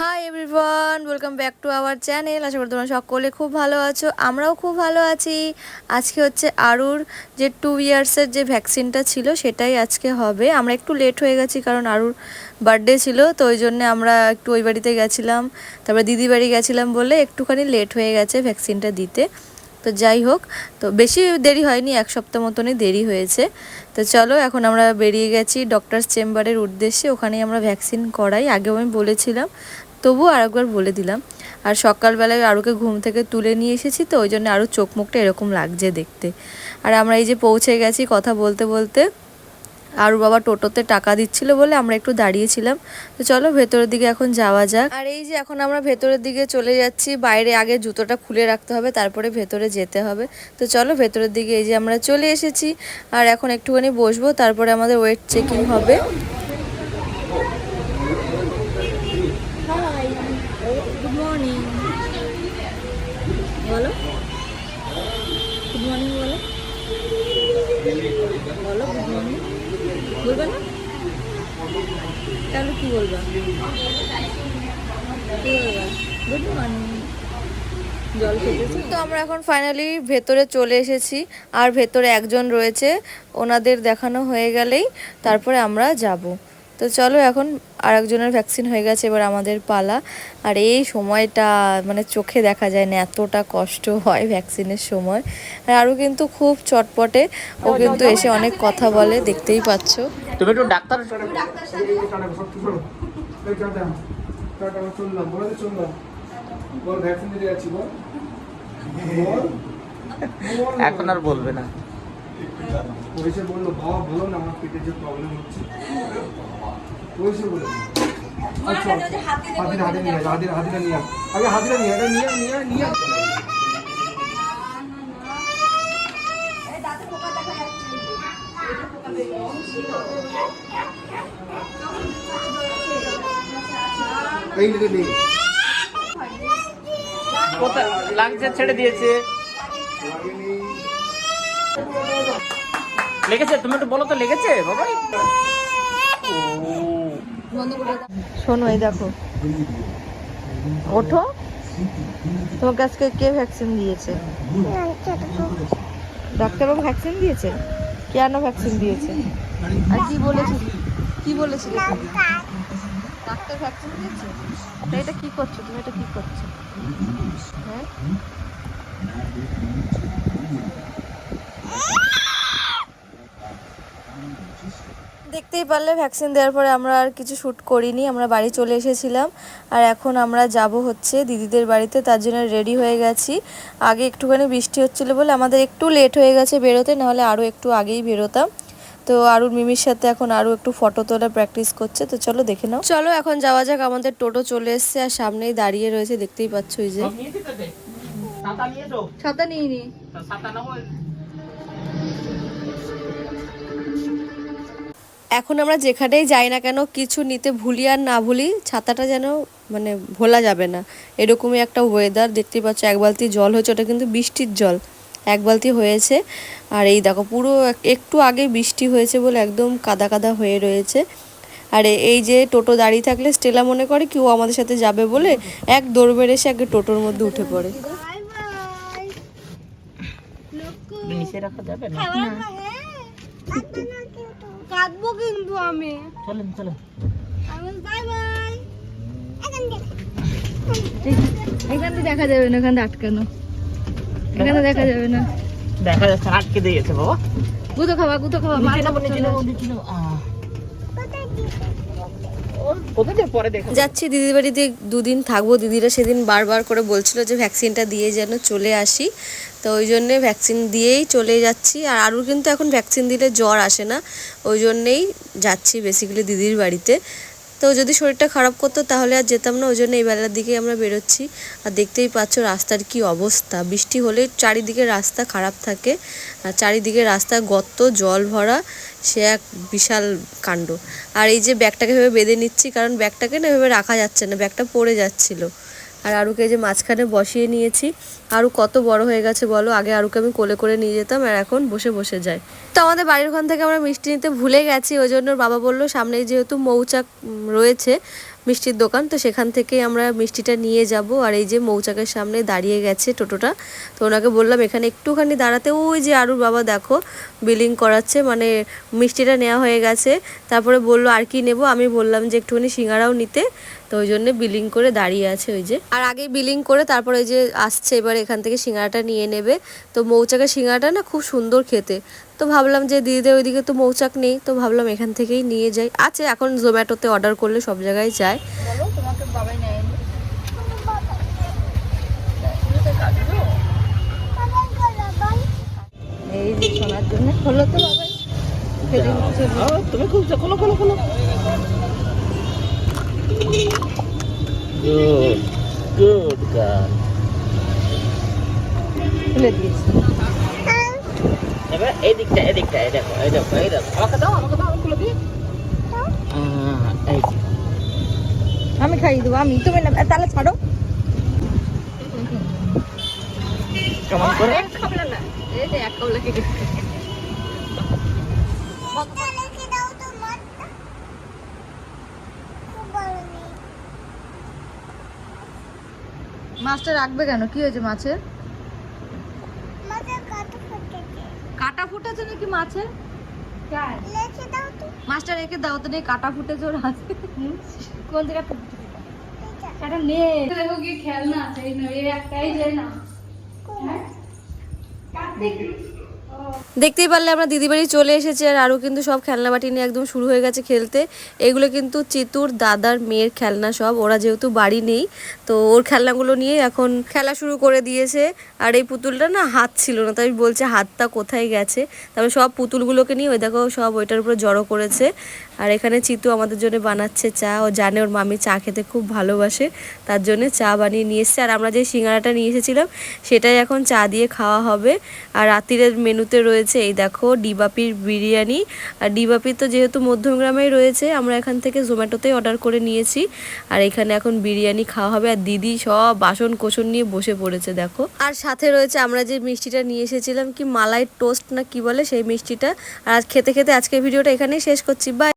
Hi everyone welcome back to our channel আশা করি তোমরা সকলে খুব ভালো আছো, আমরাও খুব ভালো আছি। আজকে হচ্ছে আরুর যে টু ইয়ার্সের যে ভ্যাকসিনটা ছিল, সেটাই আজকে হবে। আমরা একটু লেট হয়ে গেছি কারণ আরুর বার্থডে ছিল, তো ওই জন্যে আমরা একটু ওই বাড়িতে গেছিলাম। তারপরে দিদি বাড়ি গেছিলাম বলে একটুখানি লেট হয়ে গেছে ভ্যাকসিনটা দিতে। তো যাই হোক, তো বেশি দেরি হয়নি, এক সপ্তাহ মতনই দেরি হয়েছে। তো চলো, এখন আমরা বেরিয়ে গেছি ডক্টরস চেম্বারের উদ্দেশ্যে। ওখানেই আমরা ভ্যাকসিন করাই। আগেও আমি বলেছিলাম তবুও আরেকবার বলে দিলাম। আর সকালবেলায় আরুকে ঘুম থেকে তুলে নিয়ে এসেছি তো, ওই জন্য আরও চোখ মুখটা এরকম লাগছে দেখতে। আর আমরা এই যে পৌঁছে গেছি কথা বলতে বলতে, আরু বাবা টোটোতে টাকা দিচ্ছিল বলে আমরা একটু দাঁড়িয়েছিলাম। তো চলো ভেতরের দিকে এখন যাওয়া যাক। আর এই যে এখন আমরা ভেতরের দিকে চলে যাচ্ছি, বাইরে আগে জুতোটা খুলে রাখতে হবে, তারপরে ভেতরে যেতে হবে। তো চলো ভেতরের দিকে এই যে আমরা চলে এসেছি, আর এখন একটুখানি বসবো, তারপরে আমাদের ওয়েট চেকিং হবে গুড মর্নিং বলো গুড মর্নিং বলো বলো গুড মর্নিং বলবে না? তাহলে কি বলবা? গুড মর্নিং তো আমরা এখন ফাইনালি ভেতরে চলে এসেছি, আর ভেতরে একজন রয়েছে। ওনাদের দেখানো হয়ে গেলেই তারপরে আমরা যাব। তো চলো এখন আর একজনের ভ্যাকসিন হয়ে গেছে, এবার আমাদের পালা। আর এই সময়টা মানে চোখে দেখা যায় না, এতটা কষ্ট হয় ভ্যাকসিনের সময়। আর আরও কিন্তু খুব চটপটে, ও কিন্তু এসে অনেক কথা বলে, দেখতেই পাচ্ছো। তুমি একটু ডাক্তার। এখন আর বলবে না। পয়সা বলল বাবা ভালো না আমার পেটের যে প্রবলেম হচ্ছে পয়সা বলে আচ্ছা হাতিরা হাতে নিয়ে হাতিরা হাতিরা নিয়ে। আগে হাতিরা নিয়ে এটা নিয়ে নিয়ে নিয়ে এই নে, নে। কোথায় লাগছে ছেড়ে দিয়েছে লাগেনি। লেগেছে? তুমি একটু বলো তো, লেগেছে? শোনো, এই দেখো। ওঠো। তোমার আজকে কে ভ্যাকসিন দিয়েছে? ডাক্তারবাবু ভ্যাকসিন দিয়েছে? কেন ভ্যাকসিন দিয়েছে? আর কি বলেছিল কি বলেছিল ডাক্তার ভ্যাকসিন দিয়েছে? এটা কি করছ? তুমি এটা কি করছ? হ্যাঁ? দেখতেই পারলে ভ্যাকসিন দেওয়ার পরে আমরা আর কিছু শ্যুট করিনি আমরা বাড়ি চলে এসেছিলাম। আর এখন আমরা যাব হচ্ছে দিদিদের বাড়িতে তার জন্য রেডি হয়ে গেছি। আগে একটুখানি বৃষ্টি হচ্ছিল বলে আমাদের একটু লেট হয়ে গেছে বেরোতে নাহলে আরও একটু আগেই বেরোতাম। তো আরুর মিমির সাথে এখন আরও একটু ফটো তোলা প্র্যাকটিস করছে তো চলো দেখে নাও। চলো এখন যাওয়া যাক আমাদের টোটো চলে এসছে আর সামনেই দাঁড়িয়ে রয়েছে দেখতেই পাচ্ছ ওই যে। ছাতা নিয়ে নি ছাতা এখন আমরা যেখানেই যাই না কেন কিছু নিতে ভুলি আর না ভুলি ছাতাটা যেন মানে ভোলা যাবে না। এরকমই একটা ওয়েদার দেখতেই পাচ্ছ এক বালতি জল হয়েছে ওটা কিন্তু বৃষ্টির জল। এক বালতি হয়েছে। আর এই দেখো পুরো এক- একটু আগে বৃষ্টি হয়েছে বলে একদম কাদা কাদা হয়ে রয়েছে। আর এই যে টোটো দাঁড়িয়ে থাকলে স্টেলা মনে করে কি ও আমাদের সাথে যাবে বলে এক দৌড় বেড়ে এসে আগে টোটোর মধ্যে উঠে পড়ে। নিচে রাখা যাবে না? কাঁদবো কিন্তু আমি। চলেন চলেন। বাই বাই এখান থেকে। দেখা যাবে না এখানে আটকানো। এখানে দেখা যাবে না। দেখা যাচ্ছে আটকে দিয়েছে বাবা। গুতো খাবা গুতো খাবা নিচে নেব নিচে নেব নিচে যাচ্ছি দিদির বাড়িতে, দুদিন থাকব। দিদিরা সেদিন বারবার করে বলছিল যে ভ্যাকসিনটা দিয়ে যেন চলে আসি। তো ওই জন্যে ভ্যাকসিন দিয়েই চলে যাচ্ছি। আর আরও কিন্তু এখন ভ্যাকসিন দিলে জ্বর আসে না। ওই জন্যেই যাচ্ছি বেসিক্যালি দিদির বাড়িতে। তো যদি শরীরটা খারাপ করতো তাহলে আর যেতাম না, ওই জন্য এই বেলার দিকে আমরা বেরোচ্ছি। আর দেখতেই পাচ্ছ রাস্তার কি অবস্থা। বৃষ্টি হলে চারিদিকে রাস্তা খারাপ থাকে, আর চারিদিকে রাস্তা গর্ত, জল ভরা, সে এক বিশাল কাণ্ড। আর এই যে ব্যাগটাকে ভেবে বেঁধে নিচ্ছি, কারণ ব্যাগটাকে না এভাবে রাখা যাচ্ছে না, ব্যাগটা পড়ে যাচ্ছিল। আর আরুকে যে মাঝখানে বসিয়ে নিয়েছি। আরু কত বড় হয়ে গেছে বলো? আগে আরুকে আমি কোলে করে নিয়ে যেতাম আর এখন বসে বসে যায়। তো আমাদের বাড়ির ওখান থেকে আমরা মিষ্টি নিতে ভুলে গেছি, ওই জন্য বাবা বলল সামনে যেহেতু মৌচাক রয়েছে মিষ্টির দোকান, তো সেখান থেকে আমরা মিষ্টিটা নিয়ে যাব। আর এই যে মৌচাকের সামনে দাঁড়িয়ে গেছে টোটোটা, তো ওনাকে বললাম, এখানে একটুখানি দাঁড়াতে। ওই যে আরুর বাবা, দেখো, বিলিং করাচ্ছে মানে মিষ্টিটা নেওয়া হয়ে গেছে। তারপরে বলল, আর কি নেব? আমি বললাম যে, একটুখানি সিঙ্গারাও নিতে। তো ওই জন্য বিলিং করে দাঁড়িয়ে আছে ওই যে। আর আগে বিলিং করে তারপরে ওই যে আসছে এবার এখান থেকে সিঙ্গারাটা নিয়ে নেবে। তো মৌচাকের সিঙ্গারাটা না খুব সুন্দর খেতে। তো ভাবলাম যে দিদিদের ওইদিকে তো মৌচাক নেই তো ভাবলাম এখান থেকেই নিয়ে যাই। আছে এখন জোম্যাটোতে অর্ডার করলে সব জায়গায় যায়। বলো তোমাকে বাবাই এই যে শোনার জন্য। হলো তো বাবাই। তুমি খুলছো খোলো খোলো খোলো। গুড গুড গার্ল খুলে দিয়েছে এবার এই দিকটা এই এই দেখো এই দেখো এই দেখো আমাকে দাও আমাকে দাও আমি খুলে দিই আহ, এই যে। আমি খাইয়ে দেবো আমি তুমি না তাহলে ছাড়ো কেমন করে এই যে এক কেটে মাছটা রাখবে কেন? কি হয়েছে মাছের? কাটা ফুটেছে নাকি মাছের? মাছটা রেখে দাও তো নেই কাটা ফুটেছে ওর হাতে। কোন দিকে কাটা নেই। দেখো কি খেলনা আছে এই একটাই যায় না। দেখতেই পারলে আমরা দিদি বাড়ি চলে এসেছি আর আরও কিন্তু সব খেলনা বাটি নিয়ে একদম শুরু হয়ে গেছে খেলতে। এগুলো কিন্তু চিতুর দাদার মেয়ের খেলনা সব, ওরা যেহেতু বাড়ি নেই, তো ওর খেলনাগুলো নিয়ে এখন খেলা শুরু করে দিয়েছে। আর এই পুতুলটা না হাত ছিল না তাই বলছে হাতটা কোথায় গেছে? তারপরে সব পুতুলগুলোকে নিয়ে ওই দেখো সব ওইটার উপরে জড়ো করেছে। আর এখানে চিতু আমাদের জন্য বানাচ্ছে চা, ও জানে ওর মামি চা খেতে খুব ভালোবাসে, তার জন্য চা বানিয়ে নিয়ে এসছে। আর আমরা যে সিঙ্গারাটা নিয়ে এসেছিলাম, সেটাই এখন চা দিয়ে খাওয়া হবে। আর রাত্রিরের মেনুতে রয়েছে, এই দেখো ডিবাপির বিরিয়ানি। আর ডিবাপি তো যেহেতু মধ্যমগ্রামেই রয়েছে, আমরা এখান থেকে জোম্যাটোতেই অর্ডার করে নিয়েছি। আর এখানে এখন বিরিয়ানি খাওয়া হবে আর দিদি সব বাসন কোসন নিয়ে বসে পড়েছে, দেখো। আর সাথে রয়েছে আমরা যে মিষ্টিটা নিয়ে এসেছিলাম, কি মালাই টোস্ট না কি বলে সেই মিষ্টিটা। আর খেতে খেতে আজকের ভিডিওটা এখানেই শেষ করছি বাই